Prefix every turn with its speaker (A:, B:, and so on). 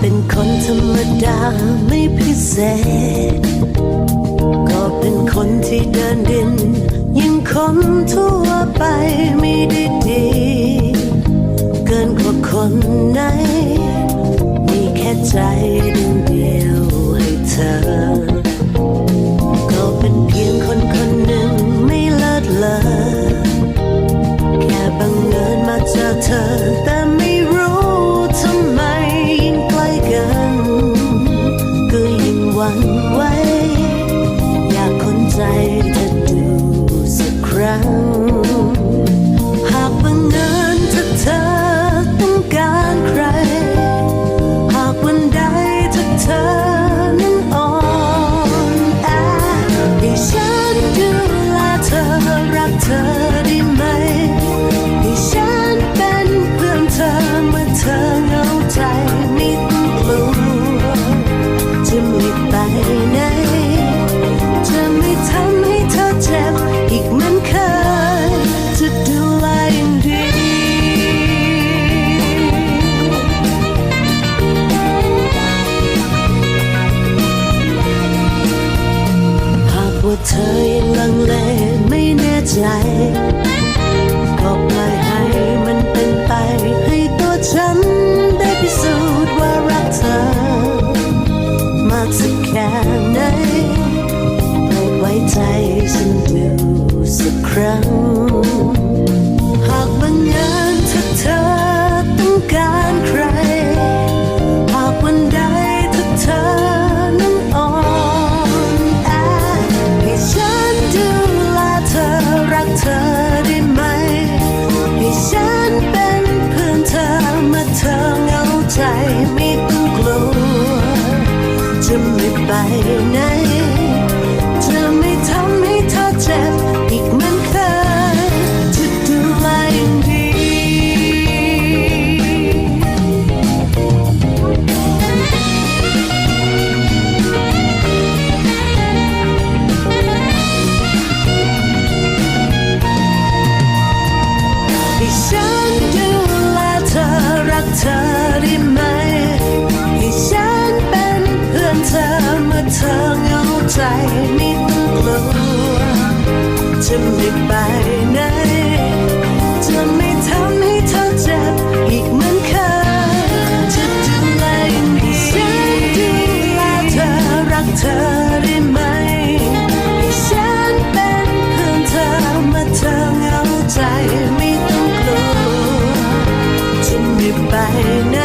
A: เป็นคนธรรมดาไม่พิเศษ ก็เป็นคนที่เดินดิน ยังคนทั่วไปไม่ได้ดี เกินกว่าคนไหน มีแค่ใจดวงเดียวให้เธอ รา หากบังเอิญถ้าเธอต้องการใคร หากวันใดถ้าเธอนั้นอ่อนแอให้ฉันดูแลเธอรักเธอ เธอยังลังเลไม่แน่ใจก็ปล่อยให้มันเป็นไปให้ตัวฉันได้พิสูจน์ว่ารักเธอ มากสักแค่ไหนโปรดไว้ใจฉันดูสักครั้ง ไม่ต้องกลัว จะไม่ไปไหน จะไม่ทำให้เธอเจ็บอีกเหมือนเคยจะดูแลอย่างดี ให้ฉันดูแลเธอรักเธอ จะไม่ไปไหนจะไม่ทำให้เธอเจ็บอีกเหมือนเคยจะดูแลอย่างดีฉันดูแลเธอรักเธอได้ไหมให้ฉันเป็นเพื่อนเธอเมื่อเธอเหงาใจไม่ต้องกลัวจะไม่ไปไหน